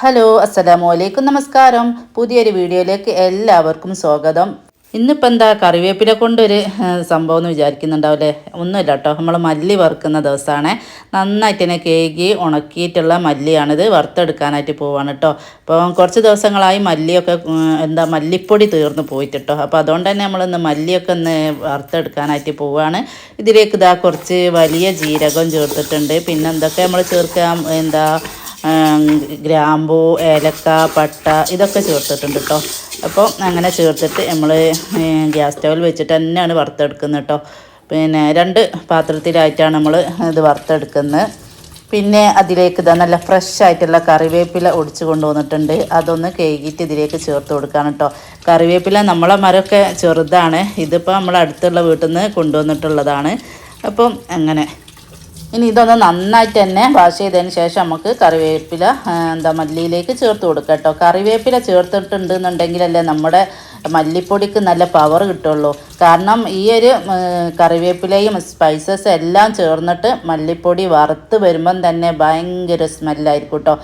Hello അസ്സലാമു അലൈക്കും നമസ്കാരം പുതിയൊരു വീഡിയോയിലേക്ക് എല്ലാവർക്കും സ്വാഗതം. ഇന്നിപ്പോൾ എന്താ കറിവേപ്പില കൊണ്ടൊരു സംഭവം എന്ന് വിചാരിക്കുന്നുണ്ടാവില്ലേ ഒന്നുമില്ല കേട്ടോ. നമ്മൾ മല്ലി വറുക്കുന്ന ദിവസമാണ് നന്നായിട്ട് തന്നെ കേകി ഉണക്കിയിട്ടുള്ള മല്ലിയാണിത് വറുത്തെടുക്കാനായിട്ട് പോവാണ് കേട്ടോ. അപ്പോൾ കുറച്ച് ദിവസങ്ങളായി മല്ലിയൊക്കെ എന്താ മല്ലിപ്പൊടി തീർന്നു പോയിട്ട് കേട്ടോ. അപ്പോൾ അതുകൊണ്ട് തന്നെ നമ്മളിന്ന് മല്ലിയൊക്കെ ഒന്ന് വറുത്തെടുക്കാനായിട്ട് പോവുകയാണ് ഇതിലേക്ക് ഇതാ കുറച്ച് വലിയ ജീരകം ചേർത്തിട്ടുണ്ട്. പിന്നെ എന്തൊക്കെ നമ്മൾ ചേർക്കാം? എന്താ ഗ്രാമ്പൂ ഏലക്ക പട്ട ഇതൊക്കെ ചേർത്തിട്ടുണ്ട് കേട്ടോ അപ്പോൾ അങ്ങനെ ചേർത്തിട്ട് നമ്മൾ ഗ്യാസ് സ്റ്റവിൽ വെച്ചിട്ട് തന്നെയാണ് വറുത്തെടുക്കുന്നത് കേട്ടോ പിന്നെ രണ്ട് പാത്രത്തിലായിട്ടാണ് നമ്മൾ ഇത് വറുത്തെടുക്കുന്നത്. പിന്നെ അതിലേക്ക് ഇതാ നല്ല ഫ്രഷ് ആയിട്ടുള്ള കറിവേപ്പില ഒടിച്ച് കൊണ്ടുവന്നിട്ടുണ്ട്. അതൊന്ന് കേകിയിട്ട് ഇതിലേക്ക് ചേർത്ത് കൊടുക്കുകയാണ് കേട്ടോ കറിവേപ്പില നമ്മളെ മരമൊക്കെ ചെറുതാണ്. ഇതിപ്പോൾ നമ്മൾ അടുത്തുള്ള വീട്ടിൽ നിന്ന് കൊണ്ടുവന്നിട്ടുള്ളതാണ്. അപ്പം അങ്ങനെ. ഇനി ഇതൊന്ന് നന്നായിട്ട് തന്നെ വാഷ് ചെയ്തതിന് ശേഷം നമുക്ക് കറിവേപ്പില എന്താ മല്ലിയിലേക്ക് ചേർത്ത് കൊടുക്കാം കേട്ടോ. കറിവേപ്പില ചേർത്തിട്ടുണ്ടെന്നുണ്ടെങ്കിലല്ലേ നമ്മുടെ മല്ലിപ്പൊടിക്ക് നല്ല പവർ കിട്ടുള്ളൂ. കാരണം ഈ ഒരു കറിവേപ്പിലയും സ്പൈസസ് എല്ലാം ചേർന്നിട്ട് മല്ലിപ്പൊടി വറുത്ത് വരുമ്പം തന്നെ ഭയങ്കര സ്മെല്ലായിരിക്കും കേട്ടോ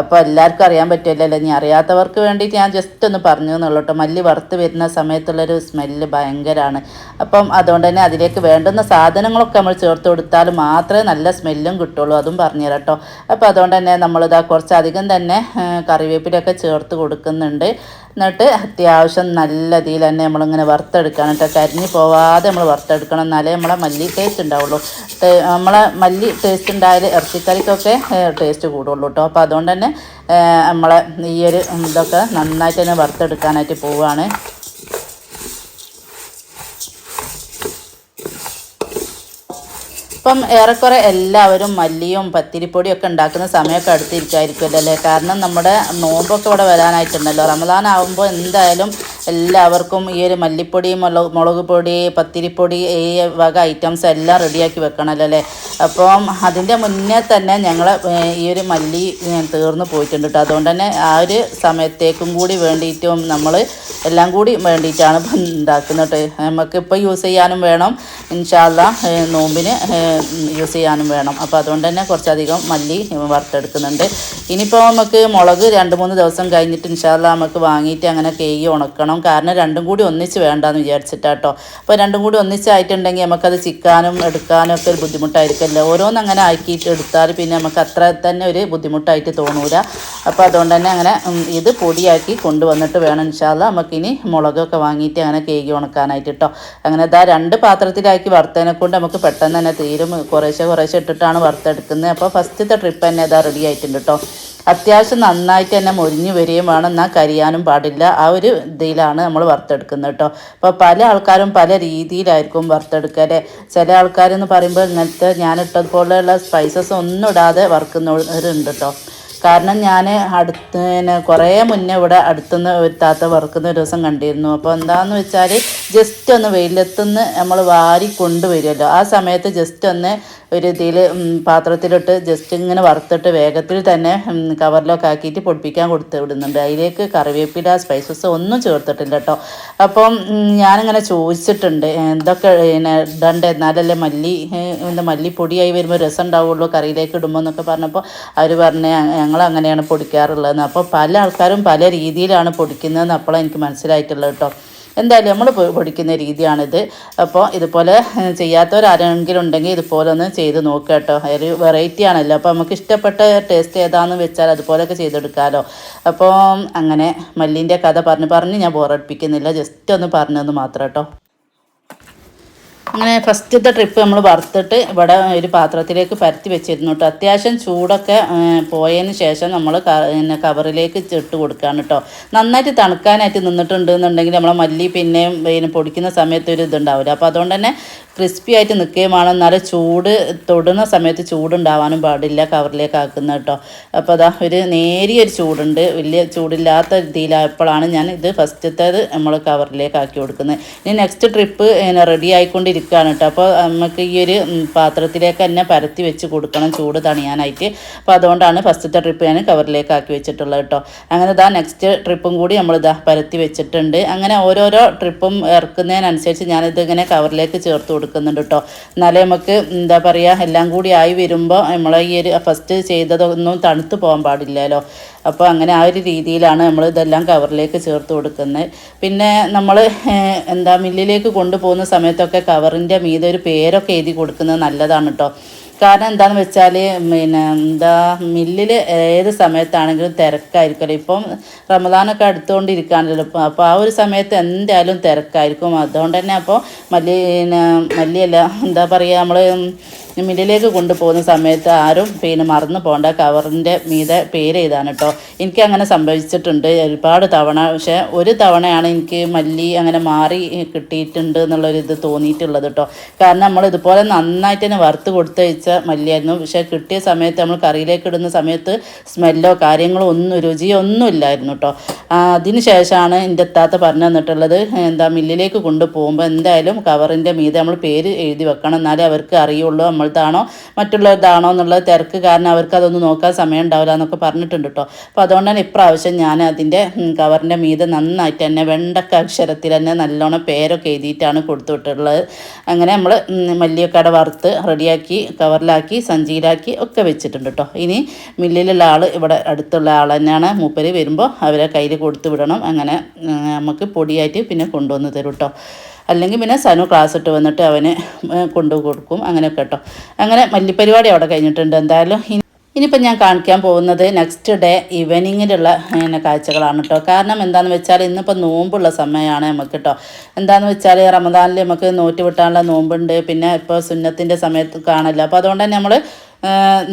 അപ്പോൾ എല്ലാവർക്കും അറിയാൻ പറ്റില്ലല്ലോ ഇനി അറിയാത്തവർക്ക് വേണ്ടിയിട്ട് ഞാൻ ജസ്റ്റ് ഒന്ന് പറഞ്ഞു എന്നുള്ളൂ കേട്ടോ മല്ലി വറുത്ത് വരുന്ന സമയത്തുള്ളൊരു സ്മെല്ല് ഭയങ്കരമാണ് അപ്പം അതുകൊണ്ട് തന്നെ അതിലേക്ക് വേണ്ടുന്ന സാധനങ്ങളൊക്കെ നമ്മൾ ചേർത്ത് കൊടുത്താൽ മാത്രമേ നല്ല സ്മെല്ലും കിട്ടുള്ളൂ. അതും പറഞ്ഞു തരാം കേട്ടോ അപ്പോൾ അതുകൊണ്ട് തന്നെ നമ്മളിതാ കുറച്ചധികം തന്നെ കറിവേപ്പിലൊക്കെ ചേർത്ത് കൊടുക്കുന്നുണ്ട്. എന്നിട്ട് അത്യാവശ്യം നല്ല രീതിയിൽ തന്നെ നമ്മളിങ്ങനെ വറുത്തെടുക്കണം കേട്ടോ കരിഞ്ഞ് പോവാതെ നമ്മൾ വറുത്തെടുക്കണം. എന്നാലേ നമ്മളെ മല്ലി ടേസ്റ്റ് ഉണ്ടാവുള്ളൂ. നമ്മളെ മല്ലി ടേസ്റ്റ് ഉണ്ടായാൽ ഇറച്ചിക്കറിക്കൊക്കെ ടേസ്റ്റ് കൂടുള്ളൂ കേട്ടോ അപ്പോൾ അതുകൊണ്ട് തന്നെ നമ്മളെ ഈ ഒരു ഇതൊക്കെ നന്നായിട്ട് തന്നെ വറുത്തെടുക്കാനായിട്ട് പോവുകയാണ് ഇപ്പം ഏറെക്കുറെ എല്ലാവരും മല്ലിയും പത്തിരിപ്പൊടിയും ഒക്കെ ഉണ്ടാക്കുന്ന സമയമൊക്കെ അടുത്തിരിക്കുമായിരിക്കുമല്ലോ അല്ലേ? കാരണം നമ്മുടെ നോമ്പൊക്കെ ഇവിടെ വരാനായിട്ടുണ്ടല്ലോ. റമദാൻ ആകുമ്പോൾ എന്തായാലും എല്ലാവർക്കും ഈ ഒരു മല്ലിപ്പൊടി മുളക് മുളക് പൊടി പത്തിരിപ്പൊടി ഈ വക ഐറ്റംസ് എല്ലാം റെഡിയാക്കി വെക്കണമല്ലോ അല്ലേ? അപ്പം അതിന്റെ മുന്നേ തന്നെ ഞങ്ങൾ ഈ ഒരു മല്ലി തീർന്നു പോയിട്ടുണ്ട് കേട്ടോ അതുകൊണ്ട് തന്നെ ആ ഒരു സമയത്തേക്കും കൂടി വേണ്ടിയിട്ടും നമ്മൾ എല്ലാം കൂടി വേണ്ടിയിട്ടാണ് ഇപ്പം ഉണ്ടാക്കുന്നത് നമുക്ക് ഇപ്പോൾ യൂസ് ചെയ്യാനും വേണം. ഇൻഷാല്ല നോമ്പിന് യൂസ് ചെയ്യാനും വേണം. അപ്പോൾ അതുകൊണ്ട് തന്നെ കുറച്ചധികം മല്ലി വറുത്തെടുക്കുന്നുണ്ട്. ഇനിയിപ്പോൾ നമുക്ക് മുളക് രണ്ട് മൂന്ന് ദിവസം കഴിഞ്ഞിട്ട് ഇൻഷാല്ല നമുക്ക് വാങ്ങിയിട്ട് അങ്ങനെ കേകി ഉണക്കണം. കാരണം രണ്ടും കൂടി ഒന്നിച്ച് വേണ്ടെന്ന് വിചാരിച്ചിട്ടാട്ടോ. അപ്പോൾ രണ്ടും കൂടി ഒന്നിച്ചായിട്ടുണ്ടെങ്കിൽ നമുക്കത് ചിക്കാനും എടുക്കാനും ഒക്കെ ഒരു ബുദ്ധിമുട്ടായിരിക്കുമല്ലോ ഓരോന്ന് അങ്ങനെ ആക്കിയിട്ട് എടുത്താൽ പിന്നെ നമുക്ക് അത്ര തന്നെ ഒരു ബുദ്ധിമുട്ടായിട്ട് തോന്നൂല. അപ്പോൾ അതുകൊണ്ട് തന്നെ അങ്ങനെ ഇത് പൊടിയാക്കി കൊണ്ടുവന്നിട്ട് വേണം ഇൻഷാല്ല നമുക്കിനി മുളകൊക്കെ വാങ്ങിയിട്ട് അങ്ങനെ കേകി ഉണക്കാനായിട്ട് കേട്ടോ അങ്ങനെ ഇതാ രണ്ട് പാത്രത്തിലാക്കി വറുത്തതിനെ കൊണ്ട് നമുക്ക് പെട്ടെന്ന് തന്നെ തീരും. കുറേശ്ശെ കുറേശ്ശെ ഇട്ടിട്ടാണ് വറുത്തെടുക്കുന്നത്. അപ്പോൾ ഫസ്റ്റത്തെ ട്രിപ്പ് തന്നെ ഇതാ റെഡി ആയിട്ടുണ്ട് കേട്ടോ അത്യാവശ്യം നന്നായിട്ട് തന്നെ മുരിഞ്ഞു വരികയും വേണം എന്നാൽ കരിയാനും പാടില്ല. ആ ഒരു ഇതിലാണ് നമ്മൾ വറുത്തെടുക്കുന്നത് കേട്ടോ അപ്പോൾ പല ആൾക്കാരും പല രീതിയിലായിരിക്കും വറുത്തെടുക്കുക അല്ലേ? ചില ആൾക്കാരെന്ന് പറയുമ്പോൾ ഇങ്ങനത്തെ ഞാനിട്ടതുപോലെയുള്ള സ്പൈസസ് ഒന്നും ഇടാതെ വറുക്കുന്നവരുണ്ട് കേട്ടോ കാരണം ഞാൻ അടുത്ത് പിന്നെ കുറേ മുന്നേ ഇവിടെ അടുത്തുനിന്ന് ഒരു താത്ത വറുക്കുന്ന ഒരു ദിവസം കണ്ടിരുന്നു. അപ്പോൾ എന്താണെന്ന് വെച്ചാൽ ജസ്റ്റ് ഒന്ന് വെയിലത്തുനിന്ന് നമ്മൾ വാരി കൊണ്ടുവരുമല്ലോ ആ സമയത്ത് ജസ്റ്റ് ഒന്ന് ഒരു ഇതിൽ പാത്രത്തിലിട്ട് ജസ്റ്റ് ഇങ്ങനെ വറുത്തിട്ട് വേഗത്തിൽ തന്നെ കവറിലൊക്കെ ആക്കിയിട്ട് പൊടിപ്പിക്കാൻ കൊടുത്ത് വിടുന്നുണ്ട്. അതിലേക്ക് കറിവേപ്പില സ്പൈസസ് ഒന്നും ചേർത്തിട്ടില്ല കേട്ടോ അപ്പം ഞാനിങ്ങനെ ചോദിച്ചിട്ടുണ്ട് എന്തൊക്കെ പിന്നെ ഇടണ്ട? എന്നാലല്ലേ മല്ലി എന്താ മല്ലിപ്പൊടിയായി വരുമ്പോൾ രസം ഉണ്ടാവുള്ളൂ കറിയിലേക്ക് ഇടുമ്പോൾ എന്നൊക്കെ പറഞ്ഞപ്പോൾ അവർ പറഞ്ഞ് ഞങ്ങൾ അങ്ങനെയാണ് പൊടിക്കാറുള്ളതെന്ന്. അപ്പോൾ പല ആൾക്കാരും പല രീതിയിലാണ് പൊടിക്കുന്നതെന്ന് അപ്പോൾ എനിക്ക് മനസ്സിലായിട്ടുള്ളത് കേട്ടോ. എന്തായാലും നമ്മൾ പൊടിക്കുന്ന രീതിയാണിത്. അപ്പോൾ ഇതുപോലെ ചെയ്യാത്തവരാരെങ്കിലും ഉണ്ടെങ്കിൽ ഇതുപോലെ ഒന്ന് ചെയ്ത് നോക്കുക കേട്ടോ. ഒരു വെറൈറ്റി ആണല്ലോ. അപ്പോൾ നമുക്ക് ഇഷ്ടപ്പെട്ട ടേസ്റ്റ് ഏതാണെന്ന് വെച്ചാൽ അതുപോലെയൊക്കെ ചെയ്തെടുക്കാമല്ലോ അപ്പോൾ അങ്ങനെ മല്ലിന്റെ കഥ പറഞ്ഞ് പറഞ്ഞ് ഞാൻ ബോറടിപ്പിക്കുന്നില്ല ജസ്റ്റ് ഒന്ന് പറഞ്ഞതെന്ന് മാത്രം കേട്ടോ. അങ്ങനെ ഫസ്റ്റത്തെ ട്രിപ്പ് നമ്മൾ വറുത്തിട്ട് ഇവിടെ ഒരു പാത്രത്തിലേക്ക് പരത്തി വെച്ചിരുന്നു കേട്ടോ അത്യാവശ്യം ചൂടൊക്കെ പോയതിന് ശേഷം നമ്മൾ പിന്നെ കവറിലേക്ക് ഇട്ട് കൊടുക്കുകയാണ് കേട്ടോ നന്നായിട്ട് തണുക്കാനായിട്ട് നിന്നിട്ടുണ്ട് എന്നുണ്ടെങ്കിൽ നമ്മളെ മല്ലി പിന്നെയും പിന്നെ പൊടിക്കുന്ന സമയത്ത് ഒരു ഇതുണ്ടാവില്ല അപ്പോൾ അതുകൊണ്ട് തന്നെ ക്രിസ്പി ആയിട്ട് നിൽക്കുകയും വേണം. എന്നാലും ചൂട് തൊടുന്ന സമയത്ത് ചൂടുണ്ടാവാനും പാടില്ല കവറിലേക്ക് ആക്കുന്ന കേട്ടോ. അപ്പോൾ അതാ ഒരു നേരിയൊരു ചൂടുണ്ട്. വലിയ ചൂടില്ലാത്ത രീതിയിലായപ്പോഴാണ് ഞാൻ ഇത് ഫസ്റ്റത്തേത് നമ്മൾ കവറിലേക്ക് ആക്കി കൊടുക്കുന്നത്. ഇനി നെക്സ്റ്റ് ട്രിപ്പ് ഇങ്ങനെ റെഡി ആയിക്കൊണ്ടിരിക്കുകയാണ് കേട്ടോ. അപ്പോൾ നമുക്ക് ഈ ഒരു പാത്രത്തിലേക്ക് തന്നെ പരത്തി വെച്ച് കൊടുക്കണം. ചൂട് തണിയാനായിട്ട്. അപ്പോൾ അതുകൊണ്ടാണ് ഫസ്റ്റത്തെ ട്രിപ്പ് ഞാൻ കവറിലേക്ക് ആക്കി വെച്ചിട്ടുള്ളത് കേട്ടോ. അങ്ങനെ ഇതാ നെക്സ്റ്റ് ട്രിപ്പും കൂടി നമ്മൾ ഇതാ പരത്തി വെച്ചിട്ടുണ്ട്. അങ്ങനെ ഓരോരോ ട്രിപ്പും ഇറക്കുന്നതിനനുസരിച്ച് ഞാനിത് ഇങ്ങനെ കവറിലേക്ക് ചേർത്ത് കൊടുക്കും. കൊടുക്കുന്നുണ്ട് കേട്ടോ എന്നാലേ നമുക്ക് എന്താ പറയുക എല്ലാം കൂടി ആയി വരുമ്പോൾ നമ്മൾ ഈ ഒരു ഫസ്റ്റ് ചെയ്തതൊന്നും തണുത്ത് പോകാൻ പാടില്ലല്ലോ. അപ്പോൾ അങ്ങനെ ആ ഒരു രീതിയിലാണ് നമ്മൾ ഇതെല്ലാം കവറിലേക്ക് ചേർത്ത് കൊടുക്കുന്നത്. പിന്നെ നമ്മൾ എന്താ മില്ലിലേക്ക് കൊണ്ടുപോകുന്ന സമയത്തൊക്കെ കവറിന്റെ മീതെ ഒരു പേരൊക്കെ എഴുതി കൊടുക്കുന്നത് നല്ലതാണ് കേട്ടോ കാരണം എന്താണെന്ന് വെച്ചാൽ പിന്നെ എന്താ മില്ലിൽ ഏത് സമയത്താണെങ്കിലും തിരക്കായിരിക്കുമല്ലോ. ഇപ്പം റമദാനൊക്കെ അടുത്തുകൊണ്ടിരിക്കുകയാണല്ലോ. ഇപ്പം അപ്പോൾ ആ ഒരു സമയത്ത് എന്തായാലും തിരക്കായിരിക്കും. അതുകൊണ്ട് തന്നെ അപ്പോൾ മല്ലി മല്ലിയല്ല എന്താ പറയുക നമ്മൾ മില്ലിലേക്ക് കൊണ്ടുപോകുന്ന സമയത്ത് ആരും പിന്നെ മറന്നു പോകേണ്ട. കവറിന്റെ മീതെ പേര് എഴുതാണ് കേട്ടോ എനിക്ക് അങ്ങനെ സംഭവിച്ചിട്ടുണ്ട് ഒരുപാട് തവണ. പക്ഷേ ഒരു തവണയാണ് എനിക്ക് മല്ലി അങ്ങനെ മാറി കിട്ടിയിട്ടുണ്ട് എന്നുള്ളൊരു ഇത് തോന്നിയിട്ടുള്ളത് കേട്ടോ കാരണം നമ്മൾ ഇതുപോലെ നന്നായിട്ട് തന്നെ വറുത്ത് കൊടുത്ത് വെച്ച മല്ലിയായിരുന്നു. പക്ഷേ കിട്ടിയ സമയത്ത് നമ്മൾ കറിയിലേക്ക് ഇടുന്ന സമയത്ത് സ്മെല്ലോ കാര്യങ്ങളോ ഒന്നും രുചിയോ ഒന്നും ഇല്ലായിരുന്നു കേട്ടോ അതിന് ശേഷമാണ് എന്റെ എത്താത്ത പറഞ്ഞു തന്നിട്ടുള്ളത് എന്താ മില്ലിലേക്ക് കൊണ്ടുപോകുമ്പോൾ എന്തായാലും കവറിന്റെ മീതെ നമ്മൾ പേര് എഴുതി വെക്കണം. എന്നാലേ അവർക്ക് അറിയുള്ളൂ നമ്മളതാണോ മറ്റുള്ളവരുതാണോ എന്നുള്ളത് തിരക്ക് കാരണം അവർക്ക് അതൊന്നും നോക്കാൻ സമയം ഉണ്ടാവില്ല എന്നൊക്കെ പറഞ്ഞിട്ടുണ്ട് കേട്ടോ അപ്പോൾ അതുകൊണ്ടാണ് ഇപ്രാവശ്യം ഞാൻ അതിന്റെ കവറിന്റെ മീതെ നന്നായിട്ട് തന്നെ വെണ്ടക്ക അക്ഷരത്തിൽ തന്നെ നല്ലോണം പേരൊക്കെ എഴുതിയിട്ടാണ് കൊടുത്തു വിട്ടിട്ടുള്ളത് അങ്ങനെ നമ്മൾ മല്ലിയൊക്കെ വറുത്ത് റെഡിയാക്കി കവറിലാക്കി സഞ്ചിയിലാക്കി ഒക്കെ വെച്ചിട്ടുണ്ട് കേട്ടോ ഇനി മില്ലിലുള്ള ആൾ ഇവിടെ അടുത്തുള്ള ആൾ തന്നെയാണ്. മൂപ്പര് വരുമ്പോൾ അവരെ കയ്യിൽ കൊടുത്തു വിടണം. അങ്ങനെ നമുക്ക് പൊടിയായിട്ട് പിന്നെ കൊണ്ടുവന്ന് തരും കേട്ടോ അല്ലെങ്കിൽ പിന്നെ സനു ക്ലാസ് ഇട്ട് വന്നിട്ട് അവന് കൊണ്ടു കൊടുക്കും. അങ്ങനെയൊക്കെ കേട്ടോ അങ്ങനെ മല്ലിപ്പരിപാടി അവിടെ കഴിഞ്ഞിട്ടുണ്ട്. എന്തായാലും ഇനിയിപ്പോൾ ഞാൻ കാണിക്കാൻ പോകുന്നത് നെക്സ്റ്റ് ഡേ ഈവനിങ്ങിലുള്ള പിന്നെ കാഴ്ചകളാണ് കേട്ടോ കാരണം എന്താണെന്ന് വെച്ചാൽ ഇന്നിപ്പോൾ നോമ്പുള്ള സമയമാണ് നമുക്ക് കേട്ടോ എന്താണെന്ന് വെച്ചാൽ റമദാനിൽ നമുക്ക് നോറ്റ് വിട്ടാനുള്ള നോമ്പുണ്ട്. പിന്നെ ഇപ്പോൾ സുന്നത്തിന്റെ സമയത്ത് കാണില്ല അപ്പോൾ അതുകൊണ്ട് തന്നെ നമ്മൾ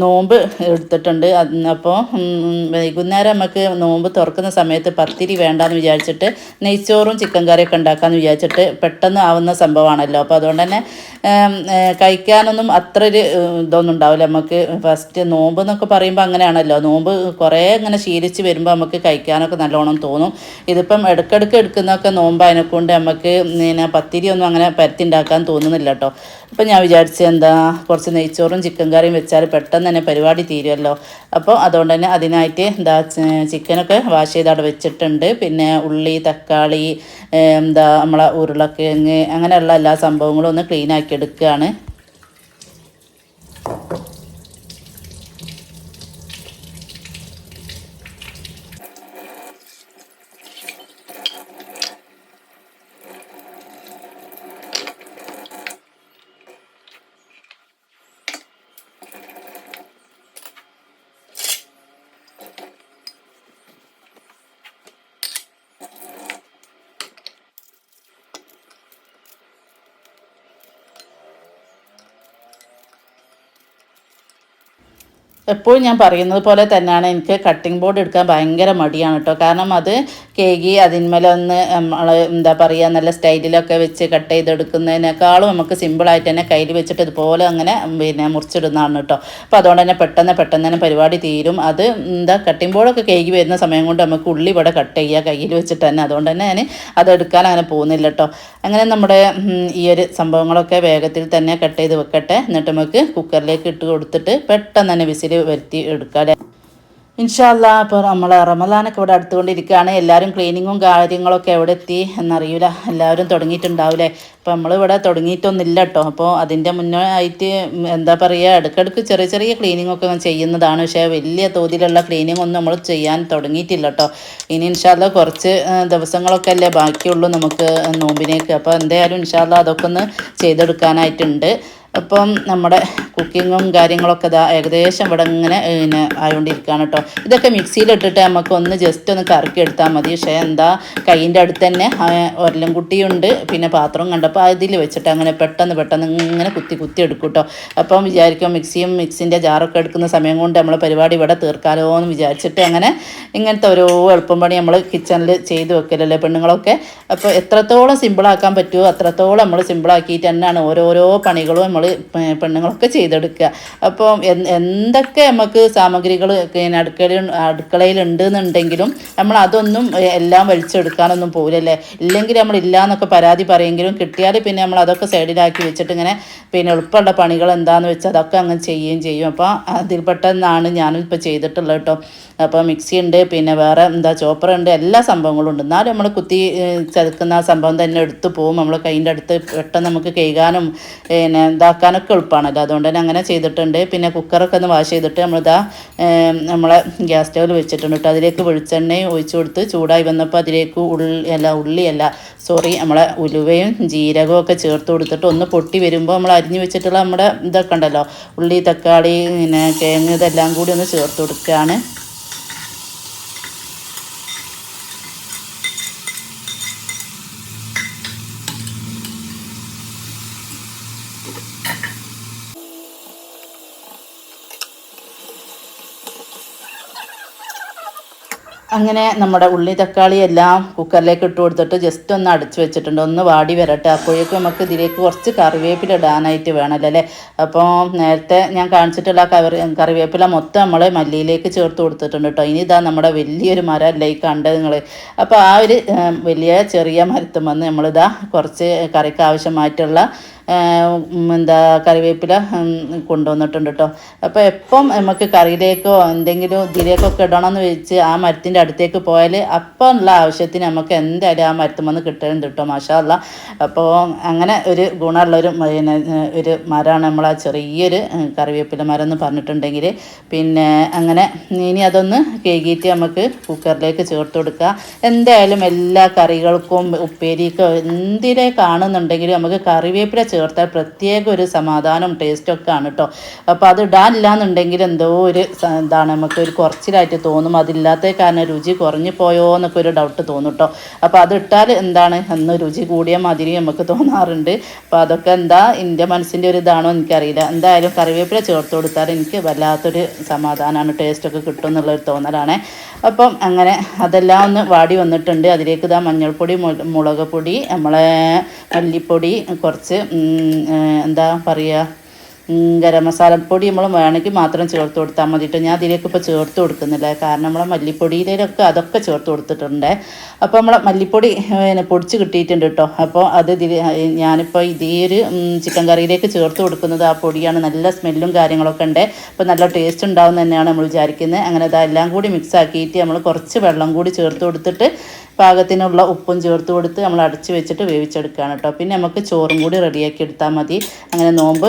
നോമ്പ് എടുത്തിട്ടുണ്ട്. അപ്പോൾ വൈകുന്നേരം നമുക്ക് നോമ്പ് തുറക്കുന്ന സമയത്ത് പത്തിരി വേണ്ടാന്ന് വിചാരിച്ചിട്ട് നെയ്ച്ചോറും ചിക്കൻ കറിയൊക്കെ ഉണ്ടാക്കാമെന്ന് വിചാരിച്ചിട്ട് പെട്ടെന്ന് ആവുന്ന സംഭവമാണല്ലോ അപ്പോൾ അതുകൊണ്ട് തന്നെ കഴിക്കാനൊന്നും അത്ര ഒരു ഇതൊന്നും ഉണ്ടാവില്ല. നമുക്ക് ഫസ്റ്റ് നോമ്പ് എന്നൊക്കെ പറയുമ്പോൾ അങ്ങനെയാണല്ലോ. നോമ്പ് കുറേ ഇങ്ങനെ ശീലിച്ച് വരുമ്പോൾ നമുക്ക് കഴിക്കാനൊക്കെ നല്ലോണം തോന്നും. ഇതിപ്പം ഇടയ്ക്കിടയ്ക്ക് എടുക്കുന്നൊക്കെ നോമ്പ് അതിനെക്കൊണ്ട് നമുക്ക് പിന്നെ പത്തിരി ഒന്നും അങ്ങനെ പരത്തി ഉണ്ടാക്കാൻ തോന്നുന്നില്ല കേട്ടോ അപ്പം ഞാൻ വിചാരിച്ചു എന്താ കുറച്ച് നെയ്ച്ചോറും ചിക്കൻ കറിയും വെച്ചാൽ പെട്ടെന്ന് തന്നെ പരിപാടി തീരുമല്ലോ അപ്പോൾ അതുകൊണ്ട് തന്നെ അതിനായിട്ട് എന്താ ചിക്കനൊക്കെ വാഷ് ചെയ്ത് അവിടെ വെച്ചിട്ടുണ്ട്. പിന്നെ ഉള്ളി തക്കാളി എന്താ നമ്മളെ ഉരുളക്കിഴങ്ങ് അങ്ങനെയുള്ള എല്ലാ സംഭവങ്ങളും ഒന്ന് ക്ലീൻ ആക്കി എടുക്കുകയാണ്. എപ്പോഴും ഞാൻ പറയുന്നത് പോലെ തന്നെയാണ്. എനിക്ക് കട്ടിംഗ് ബോർഡ് എടുക്കാൻ ഭയങ്കര മടിയാണ് കേട്ടോ കാരണം അത് കേകി അതിന്മേലൊന്ന് നമ്മൾ എന്താ പറയുക നല്ല സ്റ്റൈലിലൊക്കെ വെച്ച് കട്ട് ചെയ്തെടുക്കുന്നതിനേക്കാളും നമുക്ക് സിമ്പിളായിട്ട് തന്നെ കയ്യിൽ വെച്ചിട്ട് ഇതുപോലെ അങ്ങനെ പിന്നെ മുറിച്ചിടുന്നതാണ് കേട്ടോ. അപ്പോൾ അതുകൊണ്ട് തന്നെ പെട്ടെന്ന് പെട്ടെന്ന് തന്നെ പരിപാടി തീരും. അത് എന്താ കട്ടിംഗ് ബോർഡൊക്കെ കേകി വരുന്ന സമയം കൊണ്ട് നമുക്ക് ഉള്ളി ഇവിടെ കട്ട് ചെയ്യുക കയ്യിൽ വെച്ചിട്ട് തന്നെ. അതുകൊണ്ട് തന്നെ ഞാൻ അതെടുക്കാൻ അങ്ങനെ പോകുന്നില്ല കേട്ടോ. അങ്ങനെ നമ്മുടെ ഈ ഒരു സംഭവങ്ങളൊക്കെ വേഗത്തിൽ തന്നെ കട്ട് ചെയ്ത് വെക്കട്ടെ. എന്നിട്ട് നമുക്ക് കുക്കറിലേക്ക് ഇട്ട് കൊടുത്തിട്ട് പെട്ടെന്ന് തന്നെ വിസിൽ വരുത്തി എടുക്കാം ഇൻഷാല്ല ഇപ്പോൾ നമ്മൾ റമദാനൊക്കെ ഇവിടെ അടുത്തുകൊണ്ടിരിക്കുകയാണ്. എല്ലാവരും ക്ലീനിങ്ങും കാര്യങ്ങളൊക്കെ എവിടെ എത്തി എന്നറിയില്ല എല്ലാവരും തുടങ്ങിയിട്ടുണ്ടാവില്ലേ അപ്പോൾ നമ്മളിവിടെ തുടങ്ങിയിട്ടൊന്നുമില്ല കേട്ടോ. അപ്പോൾ അതിന്റെ മുന്നേ ആയിട്ട് എന്താ പറയുക ഇടയ്ക്കിടയ്ക്ക് ചെറിയ ചെറിയ ക്ലീനിങ് ഒക്കെ ചെയ്യുന്നതാണ്. പക്ഷേ വലിയ തോതിലുള്ള ക്ലീനിങ് ഒന്നും നമ്മൾ ചെയ്യാൻ തുടങ്ങിയിട്ടില്ല കേട്ടോ. ഇനി ഇൻഷാല്ല കുറച്ച് ദിവസങ്ങളൊക്കെ അല്ലേ ബാക്കിയുള്ളൂ നമുക്ക് നോമ്പിനേക്ക്. അപ്പോൾ എന്തായാലും ഇൻഷാല്ല അതൊക്കെ ഒന്ന് ചെയ്തെടുക്കാനായിട്ടുണ്ട്. അപ്പം നമ്മുടെ കുക്കിങ്ങും കാര്യങ്ങളൊക്കെ ഇതാ ഏകദേശം ഇവിടെ ഇങ്ങനെ പിന്നെ ആയതുകൊണ്ടിരിക്കുകയാണ് കേട്ടോ ഇതൊക്കെ മിക്സിയിലിട്ടിട്ട് നമുക്ക് ഒന്ന് ജസ്റ്റ് ഒന്ന് കറക്കി എടുത്താൽ മതി. പക്ഷേ എന്താ കൈയിന്റെ അടുത്ത് തന്നെ ഒരലും കുട്ടിയുണ്ട്. പിന്നെ പാത്രവും കണ്ടപ്പോൾ അതിൽ വെച്ചിട്ട് അങ്ങനെ പെട്ടെന്ന് പെട്ടെന്ന് ഇങ്ങനെ കുത്തി കുത്തി എടുക്കും കേട്ടോ അപ്പം വിചാരിക്കും മിക്സിയും മിക്സിന്റെ ജാറൊക്കെ എടുക്കുന്ന സമയം കൊണ്ട് നമ്മൾ പരിപാടി ഇവിടെ തീർക്കാലോ എന്ന് വിചാരിച്ചിട്ട് അങ്ങനെ ഇങ്ങനത്തെ ഓരോ എളുപ്പം പണി നമ്മൾ കിച്ചണിൽ ചെയ്ത് വെക്കലല്ലേ പെണ്ണുങ്ങളൊക്കെ. അപ്പോൾ എത്രത്തോളം സിമ്പിളാക്കാൻ പറ്റുമോ അത്രത്തോളം നമ്മൾ സിമ്പിളാക്കിയിട്ട് തന്നെയാണ് ഓരോരോ പണികളും നമ്മൾ പെണ്ണുങ്ങളൊക്കെ ചെയ്ത് ചെയ്തെടുക്കുക അപ്പോൾ എന്തൊക്കെ നമുക്ക് സാമഗ്രികൾ പിന്നെ അടുക്കളയിൽ ഉണ്ടെന്നുണ്ടെങ്കിലും നമ്മൾ അതൊന്നും എല്ലാം വലിച്ചെടുക്കാനൊന്നും പോരല്ലേ ഇല്ലെങ്കിൽ നമ്മൾ ഇല്ലയെന്നൊക്കെ പരാതി പറയുമെങ്കിലും കിട്ടിയാൽ പിന്നെ നമ്മൾ അതൊക്കെ സൈഡിലാക്കി വെച്ചിട്ട് ഇങ്ങനെ പിന്നെ എളുപ്പമുള്ള പണികൾ എന്താണെന്ന് വെച്ചാൽ അതൊക്കെ അങ്ങനെ ചെയ്യുകയും ചെയ്യും. അപ്പോൾ അതിൽ പെട്ടെന്നാണ് ഞാനും ഇപ്പോൾ ചെയ്തിട്ടുള്ളത് കേട്ടോ. അപ്പോൾ മിക്സി ഉണ്ട് പിന്നെ വേറെ എന്താ ചോപ്പർ ഉണ്ട് എല്ലാ സംഭവങ്ങളും ഉണ്ട്. എന്നാലും നമ്മൾ കുത്തി ചതുക്കുന്ന സംഭവം തന്നെ എടുത്തു പോകും നമ്മൾ കൈന്റെ അടുത്ത് പെട്ടെന്ന് നമുക്ക് കഴുകാനും പിന്നെ ഇതാക്കാനൊക്കെ എളുപ്പമാണല്ലോ അതുകൊണ്ട് തന്നെ അങ്ങനെ ചെയ്തിട്ടുണ്ട്. പിന്നെ കുക്കറൊക്കെ ഒന്ന് വാഷ് ചെയ്തിട്ട് നമ്മളിതാ നമ്മളെ ഗ്യാസ് സ്റ്റൗവിൽ വെച്ചിട്ടുണ്ട് കേട്ടോ. അതിലേക്ക് വെളിച്ചെണ്ണയും ഒഴിച്ചു കൊടുത്ത് ചൂടായി വന്നപ്പോൾ അതിലേക്ക് ഉള്ളി അല്ല ഉള്ളിയല്ല സോറി നമ്മളെ ഉലുവയും ജീരകവും ഒക്കെ ചേർത്ത് കൊടുത്തിട്ട് ഒന്ന് പൊട്ടി വരുമ്പോൾ നമ്മൾ അരിഞ്ഞു വെച്ചിട്ടുള്ള നമ്മുടെ ഇതൊക്കെ ഉണ്ടല്ലോ ഉള്ളി തക്കാളി പിന്നെ കിഴങ്ങ് ഇതെല്ലാം കൂടി ഒന്ന് ചേർത്ത് കൊടുക്കുകയാണ്. അങ്ങനെ നമ്മുടെ ഉള്ളി തക്കാളി എല്ലാം കുക്കറിലേക്ക് ഇട്ട് കൊടുത്തിട്ട് ജസ്റ്റ് ഒന്ന് അടച്ചു വെച്ചിട്ടുണ്ട്. ഒന്ന് വാടി വരട്ടെ. അപ്പോഴേക്കും നമുക്ക് ഇതിലേക്ക് കുറച്ച് കറിവേപ്പില ഇടാനായിട്ട് വേണമല്ലോ അല്ലേ? അപ്പോൾ നേരത്തെ ഞാൻ കാണിച്ചിട്ടുള്ള കറി കറിവേപ്പില മൊത്തം നമ്മൾ മല്ലിയിലേക്ക് ചേർത്ത് കൊടുത്തിട്ടുണ്ട് കേട്ടോ. ഇനി ഇതാ നമ്മുടെ വലിയൊരു മരം അല്ലേ ഈ കണ്ടത് നിങ്ങൾ അപ്പോൾ ആ ഒരു വലിയ ചെറിയ മരത്തും വന്ന് നമ്മളിതാ കുറച്ച് കറിക്ക് ആവശ്യമായിട്ടുള്ള എന്താ കറിവേപ്പില കൊണ്ടുവന്നിട്ടുണ്ട് കേട്ടോ അപ്പോൾ എപ്പം നമുക്ക് കറിയിലേക്കോ എന്തെങ്കിലും ഇതിലേക്കൊക്കെ ഇടണമെന്ന് വെച്ച് ആ മരത്തിന്റെ അടുത്തേക്ക് പോയാൽ അപ്പം ഉള്ള ആവശ്യത്തിന് നമുക്ക് എന്തായാലും ആ മരത്തുമെന്ന് കിട്ടുന്നുണ്ട് കേട്ടോ മാഷാല്ല അപ്പോൾ അങ്ങനെ ഒരു ഗുണമുള്ള ഒരു പിന്നെ ഒരു മരമാണ് നമ്മൾ ആ ചെറിയൊരു കറിവേപ്പില മരം എന്ന് പറഞ്ഞിട്ടുണ്ടെങ്കിൽ പിന്നെ അങ്ങനെ ഇനി അതൊന്ന് കേകിയിട്ട് നമുക്ക് കുക്കറിലേക്ക് ചേർത്ത് കൊടുക്കുക എന്തായാലും എല്ലാ കറികൾക്കും ഉപ്പേരിക്കോ എന്തിനെ കാണുന്നുണ്ടെങ്കിലും നമുക്ക് കറിവേപ്പില ചേർത്താൽ പ്രത്യേക ഒരു സമാധാനം ടേസ്റ്റൊക്കെ ആണ് കേട്ടോ അപ്പോൾ അത് ഇടാനില്ല എന്നുണ്ടെങ്കിൽ എന്തോ ഒരു എന്താണ് നമുക്ക് ഒരു കുറച്ചിലായിട്ട് തോന്നും. അതില്ലാത്ത കാരണം രുചി കുറഞ്ഞു പോയോ എന്നൊക്കെ ഒരു ഡൗട്ട് തോന്നും കേട്ടോ അപ്പോൾ അത് ഇട്ടാൽ എന്താണ്? അന്ന് രുചി കൂടിയ മാതിരി നമുക്ക് തോന്നാറുണ്ട്. അപ്പോൾ അതൊക്കെ എന്താ എന്റെ മനസ്സിന്റെ ഒരു ഇതാണോ എനിക്കറിയില്ല. എന്തായാലും കറിവേപ്പില ചേർത്ത് കൊടുത്താൽ എനിക്ക് വല്ലാത്തൊരു സമാധാനമാണ്. ടേസ്റ്റൊക്കെ കിട്ടും എന്നുള്ളൊരു തോന്നലാണ്. അപ്പം അങ്ങനെ അതെല്ലാം ഒന്ന് വാടി വന്നിട്ടുണ്ട്. അതിലേക്ക് ഇതാ മഞ്ഞൾപ്പൊടി മുളക് പൊടി നമ്മളെ മല്ലിപ്പൊടി കുറച്ച് എന്താ പറയുക ഗരം മസാലപ്പൊടി നമ്മൾ വേണമെങ്കിൽ മാത്രം ചേർത്ത് കൊടുത്താൽ മതിയിട്ട് ഞാൻ അതിലേക്ക് ഇപ്പോൾ ചേർത്ത് കൊടുക്കുന്നില്ല. കാരണം നമ്മളെ മല്ലിപ്പൊടിയിലൊക്കെ അതൊക്കെ ചേർത്ത് കൊടുത്തിട്ടുണ്ട്. അപ്പോൾ നമ്മളെ മല്ലിപ്പൊടി പിന്നെ പൊടിച്ച് കിട്ടിയിട്ടുണ്ട് കേട്ടോ. അപ്പോൾ അത് ഇതിൽ ഞാനിപ്പോൾ ഇതേ ഒരു ചിക്കൻ കറിയിലേക്ക് ചേർത്ത് കൊടുക്കുന്നത് ആ പൊടിയാണ്. നല്ല സ്മെല്ലും കാര്യങ്ങളൊക്കെ ഉണ്ട്. അപ്പോൾ നല്ല ടേസ്റ്റ് ഉണ്ടാവും തന്നെയാണ് നമ്മൾ വിചാരിക്കുന്നത്. അങ്ങനെ അതെല്ലാം കൂടി മിക്സ് ആക്കിയിട്ട് നമ്മൾ കുറച്ച് വെള്ളം കൂടി ചേർത്ത് കൊടുത്തിട്ട് പാകത്തിനുള്ള ഉപ്പും ചേർത്ത് കൊടുത്ത് നമ്മൾ അടച്ച് വെച്ചിട്ട് വേവിച്ചെടുക്കുകയാണ് കേട്ടോ. പിന്നെ നമുക്ക് ചോറും കൂടി റെഡിയാക്കി എടുത്താൽ മതി. അങ്ങനെ നോമ്പ്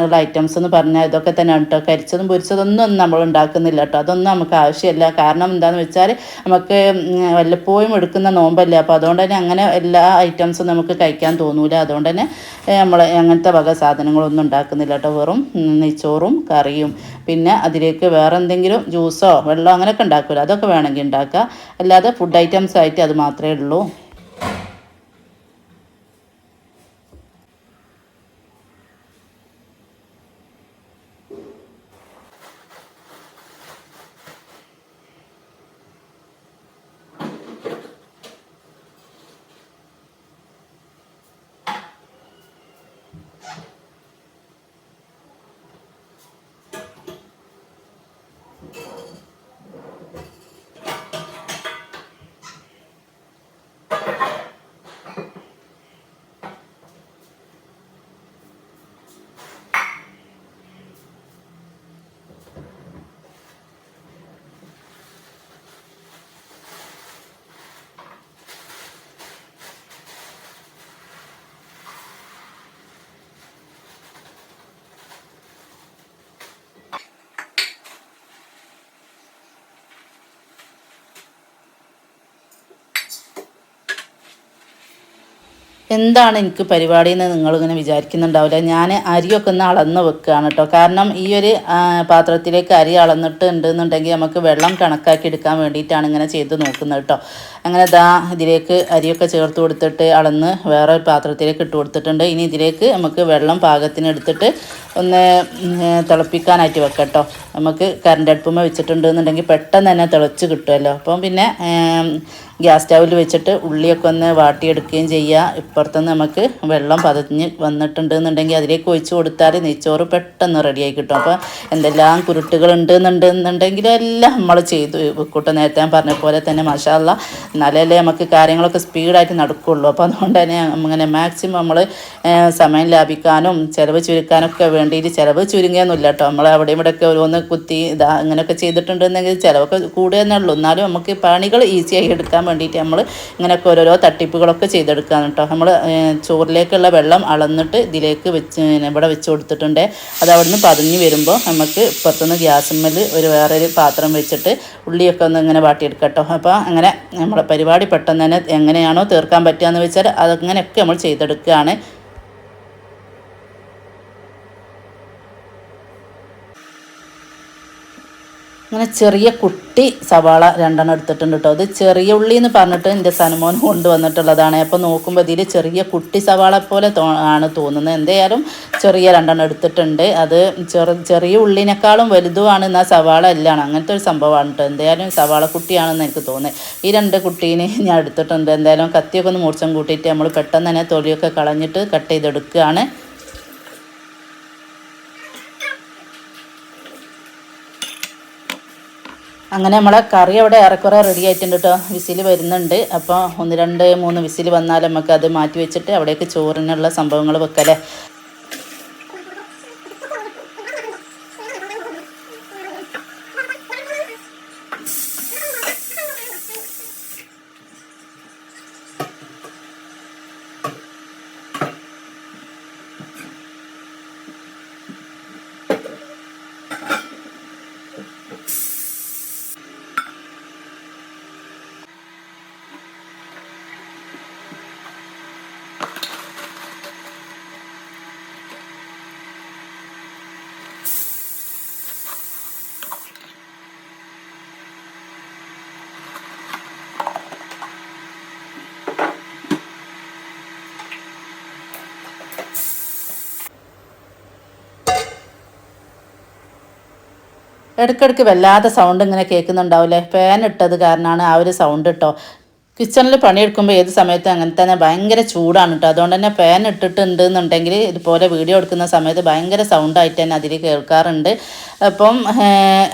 തുറക്കാനുള്ള ഐറ്റംസ് എന്ന് പറഞ്ഞാൽ ഇതൊക്കെ തന്നെയാണ് കേട്ടോ കരിച്ചതും പൊരിച്ചതൊന്നും നമ്മൾ ഉണ്ടാക്കുന്നില്ല കേട്ടോ അതൊന്നും നമുക്ക് ആവശ്യമില്ല. കാരണം എന്താണെന്ന് വെച്ചാൽ നമുക്ക് വല്ലപ്പോഴും എടുക്കുന്ന നോമ്പല്ലേ? അപ്പോൾ അതുകൊണ്ട് തന്നെ അങ്ങനെ എല്ലാ ഐറ്റംസും നമുക്ക് കഴിക്കാൻ തോന്നൂല. അതുകൊണ്ട് തന്നെ നമ്മൾ അങ്ങനത്തെ വക സാധനങ്ങളൊന്നും ഉണ്ടാക്കുന്നില്ല കേട്ടോ വെറും നെയ്ച്ചോറും കറിയും. പിന്നെ അതിലേക്ക് വേറെ എന്തെങ്കിലും ജ്യൂസോ വെള്ളമോ അങ്ങനെയൊക്കെ ഉണ്ടാക്കില്ല അതൊക്കെ വേണമെങ്കിൽ ഉണ്ടാക്കുക അല്ലാതെ ഫുഡ് ഐറ്റംസ് ആയിട്ട് അത് മാത്രമേ ഉള്ളൂ. എന്താണ് എനിക്ക് പരിപാടി എന്ന് നിങ്ങളിങ്ങനെ വിചാരിക്കുന്നുണ്ടാവില്ല. ഞാൻ അരിയൊക്കെ ഒന്ന് അളന്ന് വെക്കുകയാണ് കേട്ടോ കാരണം ഈ ഒരു പാത്രത്തിലേക്ക് അരി അളന്നിട്ട് ഉണ്ടെന്നുണ്ടെങ്കിൽ നമുക്ക് വെള്ളം കണക്കാക്കി എടുക്കാൻ വേണ്ടിയിട്ടാണ് ഇങ്ങനെ ചെയ്ത് നോക്കുന്നത് കേട്ടോ അങ്ങനെ ദാ ഇതിലേക്ക് അരിയൊക്കെ ചേർത്ത് കൊടുത്തിട്ട് അളന്ന് വേറെ പാത്രത്തിലേക്ക് ഇട്ട് കൊടുത്തിട്ടുണ്ട്. ഇനി ഇതിലേക്ക് നമുക്ക് വെള്ളം പാകത്തിന് എടുത്തിട്ട് ഒന്ന് തിളപ്പിക്കാനായിട്ട് വെക്കാം കേട്ടോ നമുക്ക് കറണ്ട് അടുപ്പുമ്പോൾ വെച്ചിട്ടുണ്ട് എന്നുണ്ടെങ്കിൽ പെട്ടെന്ന് തന്നെ തിളച്ച് കിട്ടുമല്ലോ. അപ്പം പിന്നെ ഗ്യാസ് സ്റ്റൗവിൽ വെച്ചിട്ട് ഉള്ളിയൊക്കെ ഒന്ന് വാട്ടിയെടുക്കുകയും ചെയ്യുക. ഇപ്പുറത്തുനിന്ന് നമുക്ക് വെള്ളം പതഞ്ഞ് വന്നിട്ടുണ്ട് എന്നുണ്ടെങ്കിൽ അതിലേക്ക് ഒഴിച്ച് കൊടുത്താൽ നെയ്ച്ചോറ് പെട്ടെന്ന് റെഡിയായി കിട്ടും. അപ്പോൾ എന്തെല്ലാം കുരുട്ടുകളുണ്ട് എന്നുണ്ടെന്നുണ്ടെങ്കിൽ എല്ലാം നമ്മൾ ചെയ്തു. കൂട്ടം നേരത്തെ ഞാൻ പറഞ്ഞ പോലെ തന്നെ മഷാല്ല എന്നാലല്ലേ നമുക്ക് കാര്യങ്ങളൊക്കെ സ്പീഡായിട്ട് നടക്കുകയുള്ളൂ അപ്പോൾ അതുകൊണ്ട് തന്നെ അങ്ങനെ മാക്സിമം നമ്മൾ സമയം ലാഭിക്കാനും ചിലവ് ചുരുക്കാനൊക്കെ വേണ്ടിയിട്ട് ചിലവ് ചുരുങ്ങിയൊന്നുമില്ല കേട്ടോ. നമ്മൾ അവിടെ ഇവിടെയൊക്കെ ഓരോന്ന് കുത്തി ഇതാ അങ്ങനെയൊക്കെ ചെയ്തിട്ടുണ്ടെന്നെങ്കിൽ ചിലവൊക്കെ കൂടുക എന്നാലും നമുക്ക് പണികൾ ഈസിയായി എടുക്കാൻ വേണ്ടിയിട്ട് നമ്മൾ ഇങ്ങനെയൊക്കെ ഓരോരോ തട്ടിപ്പുകളൊക്കെ ചെയ്തെടുക്കുകയാണ് കേട്ടോ നമ്മൾ ചോറിലേക്കുള്ള വെള്ളം അളന്നിട്ട് ഇതിലേക്ക് വെച്ച് ഇവിടെ വെച്ച് കൊടുത്തിട്ടുണ്ട്. അത് അവിടുന്ന് പതിഞ്ഞ് വരുമ്പോൾ നമുക്ക് പുറത്തുനിന്ന് ഗ്യാസുമ്മൽ ഒരു വേറൊരു പാത്രം വെച്ചിട്ട് ഉള്ളിയൊക്കെ ഒന്ന് ഇങ്ങനെ വാട്ടിയെടുക്കാം കേട്ടോ അപ്പോൾ അങ്ങനെ നമ്മുടെ പരിപാടി പെട്ടെന്ന് തന്നെ എങ്ങനെയാണോ തീർക്കാൻ പറ്റുക എന്ന് വെച്ചാൽ അതങ്ങനെയൊക്കെ നമ്മൾ ചെയ്തെടുക്കുകയാണ് അങ്ങനെ ചെറിയ കുട്ടി സവാള രണ്ടെണ്ണം എടുത്തിട്ടുണ്ട് കേട്ടോ അത് ചെറിയ ഉള്ളി എന്ന് പറഞ്ഞിട്ട് എന്റെ സനുമോൻ കൊണ്ടുവന്നിട്ടുള്ളതാണ്. അപ്പോൾ നോക്കുമ്പോൾ ഇതിൽ ചെറിയ കുട്ടി സവാള പോലെ ആണ് തോന്നുന്നത്. എന്തായാലും ചെറിയ രണ്ടെണ്ണം എടുത്തിട്ടുണ്ട്. അത് ചെറു ചെറിയ ഉള്ളിനേക്കാളും വലുതുമാണ് എന്നാൽ സവാള എല്ലാം അങ്ങനത്തെ ഒരു സംഭവമാണ് കേട്ടോ എന്തായാലും സവാള കുട്ടിയാണെന്ന് എനിക്ക് തോന്നുന്നത്. ഈ രണ്ട് കുട്ടീനെ ഞാൻ എടുത്തിട്ടുണ്ട്. എന്തായാലും കത്തിയൊക്കെ ഒന്ന് മൂർച്ചം കൂട്ടിയിട്ട് നമ്മൾ പെട്ടെന്ന് തന്നെ തൊലിയൊക്കെ കളഞ്ഞിട്ട് കട്ട് ചെയ്തെടുക്കുകയാണ്. അങ്ങനെ നമ്മളെ കറി അവിടെ ഏറെക്കുറെ റെഡി ആയിട്ടുണ്ട് കേട്ടോ വിസിൽ വരുന്നുണ്ട്. അപ്പോൾ ഒന്ന് രണ്ട് മൂന്ന് വിസിൽ വന്നാൽ നമുക്ക് അത് മാറ്റി വെച്ചിട്ട് അവിടേക്ക് ചോറിനുള്ള സംഭവങ്ങൾ വെക്കല്ലേ? ഇടയ്ക്കിടയ്ക്ക് വല്ലാതെ സൗണ്ട് ഇങ്ങനെ കേൾക്കുന്നുണ്ടാവില്ലേ? ഫാൻ ഇട്ടത് കാരണമാണ് ആ ഒരു സൗണ്ട് കേട്ടോ കിച്ചണിൽ പണിയെടുക്കുമ്പോൾ ഏത് സമയത്തും അങ്ങനെ തന്നെ ഭയങ്കര ചൂടാണ് കേട്ടോ അതുകൊണ്ട് തന്നെ ഫാൻ ഇട്ടിട്ടുണ്ട് എന്നുണ്ടെങ്കിൽ ഇതുപോലെ വീഡിയോ എടുക്കുന്ന സമയത്ത് ഭയങ്കര സൗണ്ടായിട്ട് തന്നെ അതിൽ കേൾക്കാറുണ്ട്. അപ്പം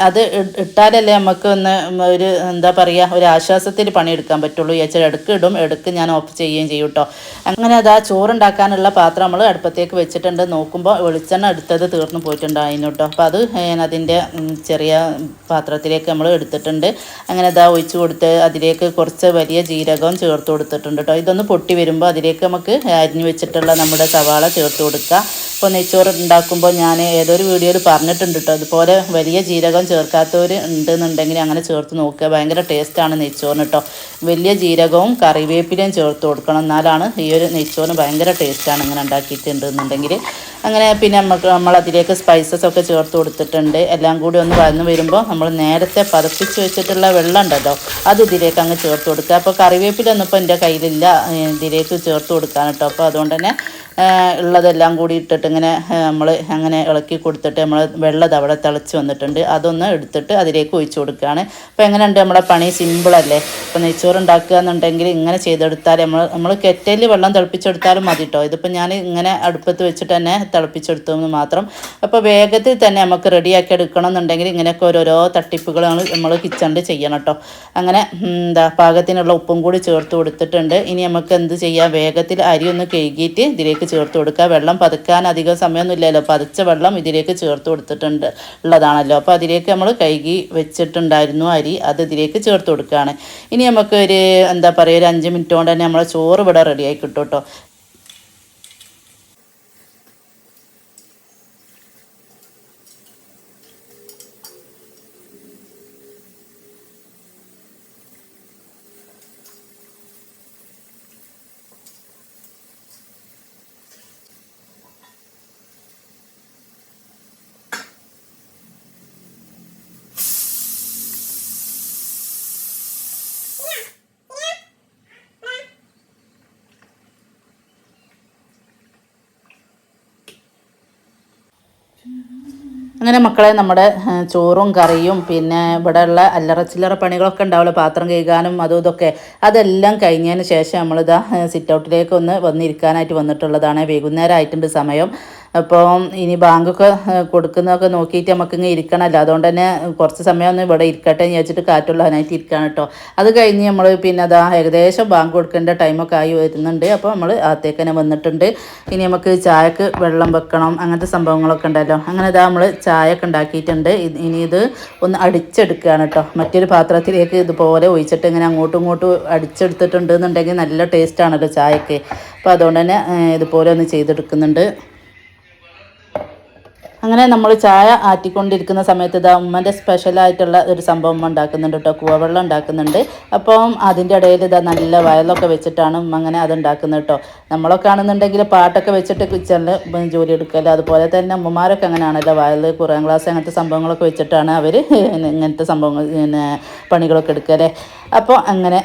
അത് ഇട്ടാലല്ലേ നമുക്ക് ഒന്ന് ഒരു എന്താ പറയുക ഒരു ആശ്വാസത്തിൽ പണിയെടുക്കാൻ പറ്റുള്ളൂ. ചേച്ചി എടുക്ക് ഇടും എടുക്ക് ഞാൻ ഓഫ് ചെയ്യുകയും ചെയ്യും കേട്ടോ അങ്ങനെ അത് ആ ചോറുണ്ടാക്കാനുള്ള പാത്രം നമ്മൾ അടുപ്പത്തേക്ക് വെച്ചിട്ടുണ്ട്. നോക്കുമ്പോൾ വെളിച്ചെണ്ണ എടുത്തത് തീർന്നു പോയിട്ടുണ്ടായിരുന്നു കേട്ടോ അപ്പോൾ അത് അതിന്റെ ചെറിയ പാത്രത്തിലേക്ക് നമ്മൾ എടുത്തിട്ടുണ്ട്. അങ്ങനെ അതാ ഒഴിച്ചു കൊടുത്ത് അതിലേക്ക് കുറച്ച് വലിയ ജീരകവും ചേർത്ത് കൊടുത്തിട്ടുണ്ട് കേട്ടോ ഇതൊന്ന് പൊട്ടി വരുമ്പോൾ അതിലേക്ക് നമുക്ക് അരിഞ്ഞു വെച്ചിട്ടുള്ള നമ്മുടെ സവാള ചേർത്ത് കൊടുക്കുക ഇപ്പോൾ നെയ്ച്ചോറ് ഉണ്ടാക്കുമ്പോൾ ഞാൻ ഏതൊരു വീഡിയോയിൽ പറഞ്ഞിട്ടുണ്ട് കേട്ടോ അതുപോലെ വലിയ ജീരകം ചേർക്കാത്തവർ ഉണ്ടെന്നുണ്ടെങ്കിൽ അങ്ങനെ ചേർത്ത് നോക്കുക. ഭയങ്കര ടേസ്റ്റാണ് നെയ്ച്ചോറിന് കേട്ടോ വലിയ ജീരകവും കറിവേപ്പിലയും ചേർത്ത് കൊടുക്കണം. എന്നാലാണ് ഈ ഒരു നെയ്ച്ചോറിന് ഭയങ്കര ടേസ്റ്റാണ് ഇങ്ങനെ ഉണ്ടാക്കിയിട്ടുണ്ടെന്നുണ്ടെങ്കിൽ. അങ്ങനെ പിന്നെ നമുക്ക് നമ്മൾ അതിലേക്ക് സ്പൈസസ് ഒക്കെ ചേർത്ത് കൊടുത്തിട്ടുണ്ട്. എല്ലാം കൂടി ഒന്ന് വന്ന് വരുമ്പോൾ നമ്മൾ നേരത്തെ പതപ്പിച്ച് വെച്ചിട്ടുള്ള വെള്ളം ഉണ്ടല്ലോ അത് ഇതിലേക്ക് അങ്ങ് ചേർത്ത് കൊടുക്കുക. അപ്പോൾ കറിവേപ്പിലൊന്നും ഇപ്പോൾ എന്റെ കയ്യിലില്ല. ഇതിലേക്ക് ചേർത്ത് കൊടുക്കാൻ കേട്ടോ അപ്പോൾ അതുകൊണ്ട് തന്നെ ഉള്ളതെല്ലാം കൂടി ഇട്ടിട്ട് ഇങ്ങനെ നമ്മൾ അങ്ങനെ ഇളക്കി കൊടുത്തിട്ട് നമ്മൾ വെള്ളം അവിടെ തിളച്ച് വന്നിട്ടുണ്ട്. അതൊന്ന് എടുത്തിട്ട് അതിലേക്ക് ഒഴിച്ചു കൊടുക്കുകയാണ്. അപ്പോൾ എങ്ങനെയുണ്ട് നമ്മുടെ പണി? സിമ്പിളല്ലേ ഇപ്പോൾ നെയ്ച്ചോറ് ഉണ്ടാക്കുക എന്നുണ്ടെങ്കിൽ ഇങ്ങനെ ചെയ്തെടുത്താൽ നമ്മൾ നമ്മൾ കെറ്റലിൽ വെള്ളം തിളപ്പിച്ചെടുത്താലും മതി കേട്ടോ ഇതിപ്പോൾ ഞാൻ ഇങ്ങനെ അടുപ്പത്ത് വെച്ചിട്ട് തന്നെ തിളപ്പിച്ചെടുത്തു എന്ന് മാത്രം. അപ്പോൾ വേഗത്തിൽ തന്നെ നമുക്ക് റെഡിയാക്കി എടുക്കണം എന്നുണ്ടെങ്കിൽ ഇങ്ങനെയൊക്കെ ഓരോരോ തട്ടിപ്പുകൾ നമ്മൾ കിച്ചണിൽ ചെയ്യണം കേട്ടോ അങ്ങനെ എന്താ പാകത്തിനുള്ള ഉപ്പും കൂടി ചേർത്ത് കൊടുത്തിട്ടുണ്ട്. ഇനി നമുക്ക് എന്ത് ചെയ്യാം? വേഗത്തിൽ അരി ഒന്ന് കഴുകിയിട്ട് ഇതിലേക്ക് ചേർത്ത് കൊടുക്കുക. വെള്ളം പതുക്കാൻ അധികം സമയമൊന്നുമില്ലല്ലോ. പതിച്ച വെള്ളം ഇതിലേക്ക് ചേർത്ത് കൊടുത്തിട്ടുണ്ട് ഉള്ളതാണല്ലോ. അപ്പോൾ അതിലേക്ക് നമ്മൾ കഴുകി വെച്ചിട്ടുണ്ടായിരുന്നു അരി. അത് ഇതിലേക്ക് ചേർത്ത് കൊടുക്കുകയാണ്. ഇനി നമുക്ക് ഒരു എന്താ പറയുക ഒരു അഞ്ച് മിനിറ്റ് കൊണ്ട് തന്നെ നമ്മളെ ചോറ് ഇവിടെ റെഡിയായി കിട്ടും കേട്ടോ. മക്കളെ നമ്മുടെ ചോറും കറിയും പിന്നെ ഇവിടെ ഉള്ള അല്ലറ ചില്ലറ പണികളൊക്കെ ഉണ്ടാവുമല്ലോ പാത്രം കഴുകാനും അതും ഇതൊക്കെ. അതെല്ലാം കഴിഞ്ഞതിന് ശേഷം നമ്മളിതാ സിറ്റ് ഔട്ടിലേക്ക് ഒന്ന് വന്നിരിക്കാനായിട്ട് വന്നിട്ടുള്ളതാണ്. വൈകുന്നേരം ആയിട്ടുണ്ട് സമയം. അപ്പോൾ ഇനി ബാങ്കൊക്കെ കൊടുക്കുന്നതൊക്കെ നോക്കിയിട്ട് നമുക്കിങ്ങനെ ഇരിക്കണമല്ലോ അതുകൊണ്ട് തന്നെ കുറച്ച് സമയം ഒന്ന് ഇവിടെ ഇരിക്കട്ടെ എന്ന് വെച്ചിട്ട് കാറ്റുള്ള അതിനായിട്ട് ഇരിക്കുകയാണ് കേട്ടോ. അത് കഴിഞ്ഞ് നമ്മൾ പിന്നെ അതാ ഏകദേശം ബാങ്ക് കൊടുക്കേണ്ട ടൈമൊക്കെ ആയി വരുന്നുണ്ട്. അപ്പോൾ നമ്മൾ അകത്തേക്ക് തന്നെ വന്നിട്ടുണ്ട്. ഇനി നമുക്ക് ചായക്ക് വെള്ളം വെക്കണം. അങ്ങനത്തെ സംഭവങ്ങളൊക്കെ ഉണ്ടല്ലോ. അങ്ങനെ ഇതാ നമ്മൾ ചായ ഒക്കെ ഉണ്ടാക്കിയിട്ടുണ്ട് ഇനി ഇത് ഒന്ന് അടിച്ചെടുക്കുകയാണ് കേട്ടോ. മറ്റൊരു പാത്രത്തിലേക്ക് ഇതുപോലെ ഒഴിച്ചിട്ട് ഇങ്ങനെ അങ്ങോട്ടും ഇങ്ങോട്ടും അടിച്ചെടുത്തിട്ടുണ്ട് എന്നുണ്ടെങ്കിൽ നല്ല ടേസ്റ്റാണല്ലോ ചായക്ക്. അപ്പോൾ അതുകൊണ്ട് തന്നെ ഇതുപോലെ ഒന്ന് ചെയ്തെടുക്കുന്നുണ്ട്. അങ്ങനെ നമ്മൾ ചായ ആറ്റിക്കൊണ്ടിരിക്കുന്ന സമയത്ത് ഇതാ ഉമ്മന്റെ സ്പെഷ്യലായിട്ടുള്ള ഒരു സംഭവം ഉണ്ടാക്കുന്നുണ്ട് കേട്ടോ. കൂവവെള്ളം ഉണ്ടാക്കുന്നുണ്ട്. അപ്പം അതിന്റെ ഇടയിൽ ഇതാ നല്ല വയലൊക്കെ വെച്ചിട്ടാണ് ഉമ്മ അങ്ങനെ അത് ഉണ്ടാക്കുന്നത് കേട്ടോ. നമ്മളൊക്കെ ആണെന്നുണ്ടെങ്കിൽ പാട്ടൊക്കെ വെച്ചിട്ട് കിച്ചണിൽ ജോലി എടുക്കല്ലോ അതുപോലെ തന്നെ ഉമ്മമാരൊക്കെ അങ്ങനെയാണല്ലോ വയൽ കുറേ ക്ലാസ് അങ്ങനത്തെ സംഭവങ്ങളൊക്കെ വെച്ചിട്ടാണ് അവർ ഇങ്ങനത്തെ സംഭവങ്ങൾ പിന്നെ പണികളൊക്കെ എടുക്കല്ലേ അപ്പോൾ അങ്ങനെ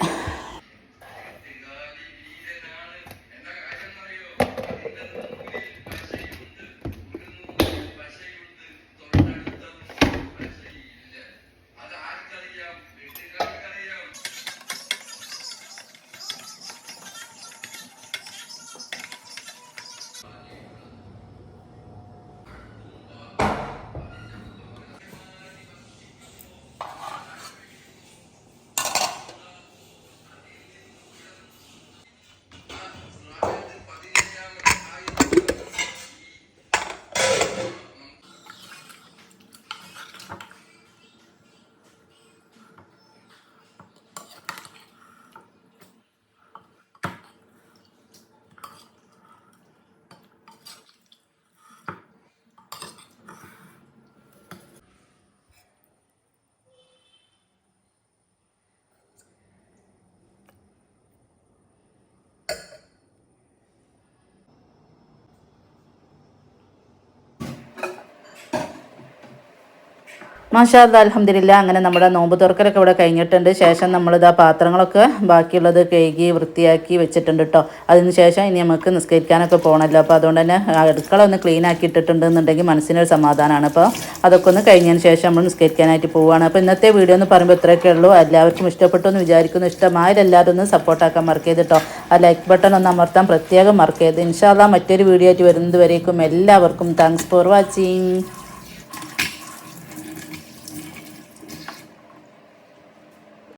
മാഷാല്ല അലഹമില്ല അങ്ങനെ നമ്മുടെ നോമ്പ് തുറക്കലൊക്കെ ഇവിടെ കഴിഞ്ഞിട്ടുണ്ട്. ശേഷം നമ്മളിതാ പാത്രങ്ങളൊക്കെ ബാക്കിയുള്ളത് കഴുകി വൃത്തിയാക്കി വെച്ചിട്ടുണ്ട് കേട്ടോ അതിന് ശേഷം ഇനി നമുക്ക് നിസ്കരിക്കാനൊക്കെ പോകണമല്ലോ അപ്പോൾ അതുകൊണ്ട് തന്നെ അടുക്കള ഒന്ന് ക്ലീൻ ആക്കി ഇട്ടിട്ടുണ്ടെന്നുണ്ടെങ്കിൽ മനസ്സിനൊരു സമാധാനമാണ് അപ്പോൾ അതൊക്കെ ഒന്ന് കഴിഞ്ഞതിന് ശേഷം നമ്മൾ നിസ്കരിക്കാനായിട്ട് പോവുകയാണ് അപ്പോൾ ഇന്നത്തെ വീഡിയോ എന്ന് പറയുമ്പോൾ ഇത്രയൊക്കെ ഉള്ളൂ. എല്ലാവർക്കും ഇഷ്ടപ്പെട്ടു എന്ന് വിചാരിക്കുന്നു. ഇഷ്ടമായാലെല്ലാവരും ഒന്ന് സപ്പോർട്ടാക്കാൻ മറക്കരുത് കേട്ടോ ആ ലൈക്ക് ബട്ടൺ ഒന്ന് അമർത്താൻ പ്രത്യേകം മറക്കരുത്. ഇൻഷാല്ല മറ്റൊരു വീഡിയോ ആയിട്ട് വരുന്നത് വരേക്കും. എല്ലാവർക്കും താങ്ക്സ് ഫോർ വാച്ചിങ്